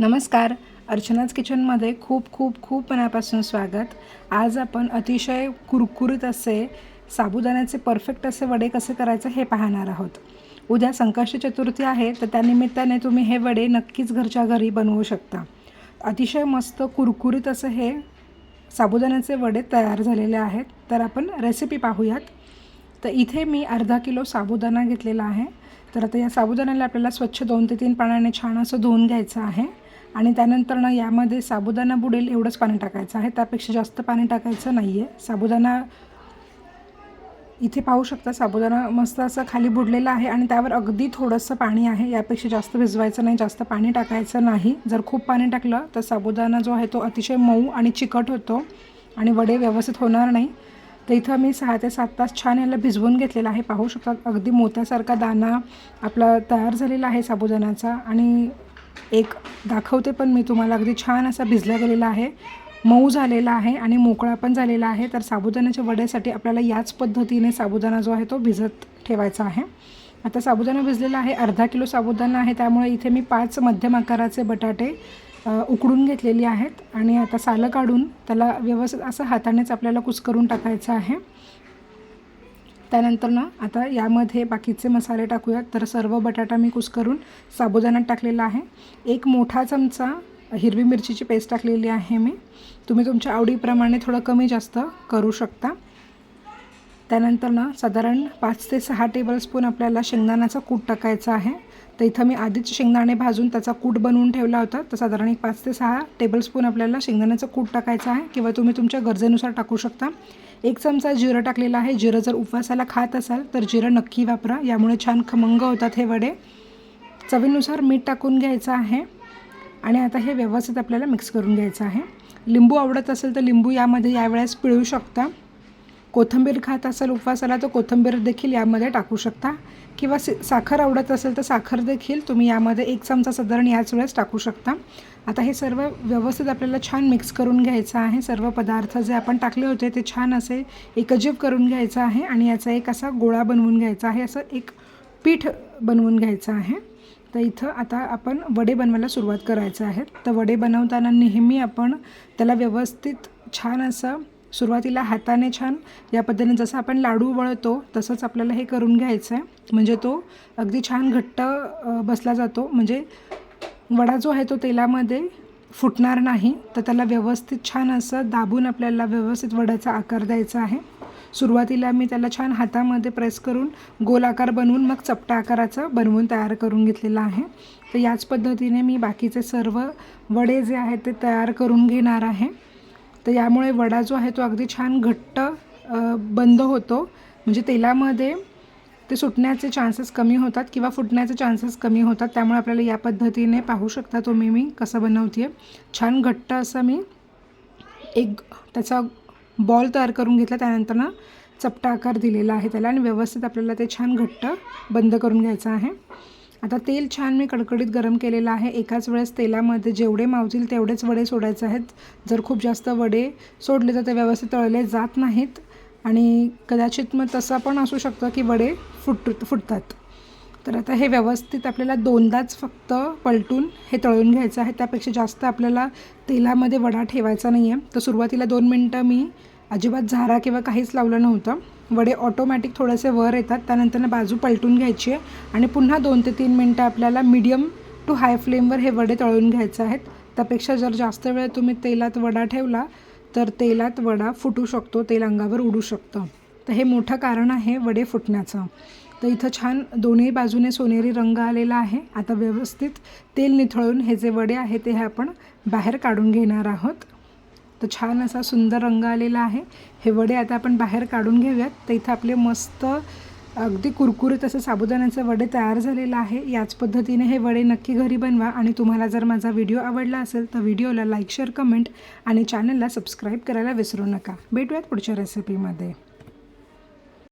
नमस्कार. अर्चनाच किचनमध्ये खूप खूप खूप मनापासून स्वागत. आज आपण अतिशय कुरकुरीत असे साबुदाण्याचे परफेक्ट असे वडे कसे करायचे हे पाहणार आहोत. उद्या संकष्टी चतुर्थी आहे तर त्यानिमित्ताने तुम्ही हे वडे नक्कीच घरच्या घरी बनवू शकता. अतिशय मस्त कुरकुरीत असं हे साबुदाण्याचे वडे तयार झालेले आहेत. तर आपण रेसिपी पाहूयात. तर इथे मी अर्धा किलो साबुदाणा घेतलेला आहे. तर आता या साबुदाण्याला आपल्याला स्वच्छ दोन ते तीन पाण्याने छान असं धुवून घ्यायचं आहे. आणि त्यानंतर ना यामध्ये साबुदाणा बुडेल एवढंच पाणी टाकायचं आहे. त्यापेक्षा जास्त पाणी टाकायचं नाही आहे साबुदाणा इथे पाहू शकता साबुदाणा मस्त असं खाली बुडलेला आहे आणि त्यावर अगदी थोडंसं पाणी आहे. यापेक्षा जास्त भिजवायचं नाही जास्त पाणी टाकायचं नाही. जर खूप पाणी टाकलं तर साबुदाणा जो आहे तो अतिशय मऊ आणि चिकट होतो आणि वडे व्यवस्थित होणार नाही. तर इथं मी सहा ते सात तास छान याला भिजवून घेतलेला आहे. पाहू शकता अगदी मोत्यासारखा दाणा आपला तयार झालेला आहे साबुदाण्याचा आणि एक दाखवते पण मी तुम्हाला अगदी छान असा भिजला गेलेला आहे. मऊ झालेला आहे आणि मोकळा पण झालेला आहे. तर साबुदाण्याच्या वड्यासाठी आपल्याला याच पद्धतीने साबुदाणा जो आहे तो भिजत ठेवायचा आहे. आता साबुदाणा भिजलेला आहे. अर्धा किलो साबुदाणा आहे. त्यामुळे इथे मी पाच मध्यम आकाराचे बटाटे उकडून घेतलेली आहेत. आणि आता सालं काढून त्याला व्यवस्थित असं हातानेच आपल्याला कुस्करून टाकायचं आहे. त्यानंतर ना आता यामध्ये बाकीचे मसाले टाकूयात. तर सर्व बटाटा मी कुस्करून साबुदाण्यात टाकलेला आहे. एक मोठा चमचा हिरवी मिरचीची पेस्ट टाकलेली आहे मी. तुम्ही तुमच्या आवडीप्रमाणे थोडं कमी जास्त करू शकता. त्यानंतर ना साधारण पाच ते सहा टेबलस्पून आपल्याला शेंगदाण्याचा कूट टाकायचा आहे. तर इथं मी आधीच शेंगदाणे भाजून त्याचा कूट बनवून ठेवला होता. तर साधारण एक पाच ते सहा टेबलस्पून आपल्याला शेंगदाण्याचा कूट टाकायचं आहे किंवा तुम्ही तुमच्या गरजेनुसार टाकू शकता. एक चमचा जिरं टाकलेला आहे. जिरं जर उपवासाला खात असाल तर जिरं नक्की वापरा. यामुळे छान खमंग होतात हे वडे. चवीनुसार मीठ टाकून घ्यायचं आहे. आणि आता हे व्यवस्थित आपल्याला मिक्स करून घ्यायचं आहे. लिंबू आवडत असेल तर लिंबू यामध्ये यावेळेस पिळू शकता. कोथिंबीर खात असेल उपवासाला तर कोथिंबीर देखील यामध्ये टाकू शकता. किंवा साखर आवडत असेल तर साखर देखील तुम्ही यामध्ये एक चमचा साधारण याच वेळेस टाकू शकता. आता हे सर्व व्यवस्थित आपल्याला छान मिक्स करून घ्यायचं आहे. सर्व पदार्थ जे आपण टाकले होते ते छान असे एकजीव करून घ्यायचं आहे आणि याचा एक असा गोळा बनवून घ्यायचा आहे. असं एक पीठ बनवून घ्यायचं आहे. तर इथं आता आपण वडे बनवायला सुरुवात करायचं आहे. तर वडे बनवताना नेहमी आपण त्याला व्यवस्थित छान असं सुरुवातीला हाताने छान या पद्धतीने जसं आपण लाडू वळतो तसंच आपल्याला हे करून घ्यायचं आहे. म्हणजे तो अगदी छान घट्ट बसला जातो. म्हणजे वडा जो आहे तो तेलामध्ये फुटणार नाही तर त्याला व्यवस्थित छान असं दाबून आपल्याला व्यवस्थित वड्याचा आकार द्यायचा आहे. सुरुवातीला मी त्याला छान हातामध्ये प्रेस करून गोल आकार बनवून मग चपटा आकाराचं बनवून तयार करून घेतलेला आहे. तर याच पद्धतीने मी बाकीचे सर्व वडे जे आहेत ते तयार करून घेणार आहे. तर यामुळे वडा जो आहे तो अगदी छान घट्ट बंद होतो. म्हणजे तेलामध्ये ते सुटण्याचे चान्सेस कमी होतात किंवा फुटण्याचे चान्सेस कमी होतात. त्यामुळे आपल्याला या पद्धतीने पाहू शकता तुम्ही मी कसं बनवते छान घट्ट असं मी एक त्याचा बॉल तयार करून घेतला. त्यानंतर ना चपटा आकार दिलेला आहे त्याला आणि व्यवस्थित आपल्याला ते छान घट्ट बंद करून घ्यायचं आहे. आता तेल छान मी कडकडीत गरम केलेलं आहे. एकाच वेळेस तेलामध्ये जेवढे मावतील तेवढेच वडे सोडायचे आहेत. जर खूप जास्त वडे सोडले तर ते व्यवस्थित तळले जात नाहीत. आणि कदाचित मग तसं पण असू शकतं की वडे फुट फुटतात. तर आता हे व्यवस्थित आपल्याला दोनदाच फक्त पलटून हे तळून घ्यायचं आहे. त्यापेक्षा जास्त आपल्याला तेलामध्ये वडा ठेवायचा नाही आहे तर सुरुवातीला दोन मिनटं मी अजिबात झारा किंवा काहीच लावलं नव्हतं. वडे ऑटोमॅटिक थोडेसे वर येतात. त्यानंतर बाजू पलटून घ्यायची आहे. आणि पुन्हा दोन ते तीन मिनटं आपल्याला मीडियम टू हाय फ्लेमवर हे वडे तळून घ्यायचे आहेत. त्यापेक्षा जर जास्त वेळ तुम्ही तेलात वडा ठेवला तर तेलात वडा फुटू शकतो. तेल अंगावर उडू शकतं. तर हे मोठं कारण आहे वडे फुटण्याचं. तर इथं छान दोन्ही बाजूने सोनेरी रंग आलेला आहे. आता व्यवस्थित तेल निथळून हे जे वडे आहे ते हे आपण बाहेर काढून घेणार आहोत. तर छान असा सुंदर रंग आलेला आहे. हे वडे आता आपण बाहेर काढून घेऊयात. तर इथं आपले मस्त अगदी कुरकुरीत असं साबुदाण्याचं वडे तयार झालेलं आहे. याच पद्धतीने हे वडे नक्की घरी बनवा. आणि तुम्हाला जर माझा व्हिडिओ आवडला असेल तर व्हिडिओला लाईक शेअर कमेंट आणि चॅनलला सबस्क्राईब करायला विसरू नका. भेटूयात पुढच्या रेसिपीमध्ये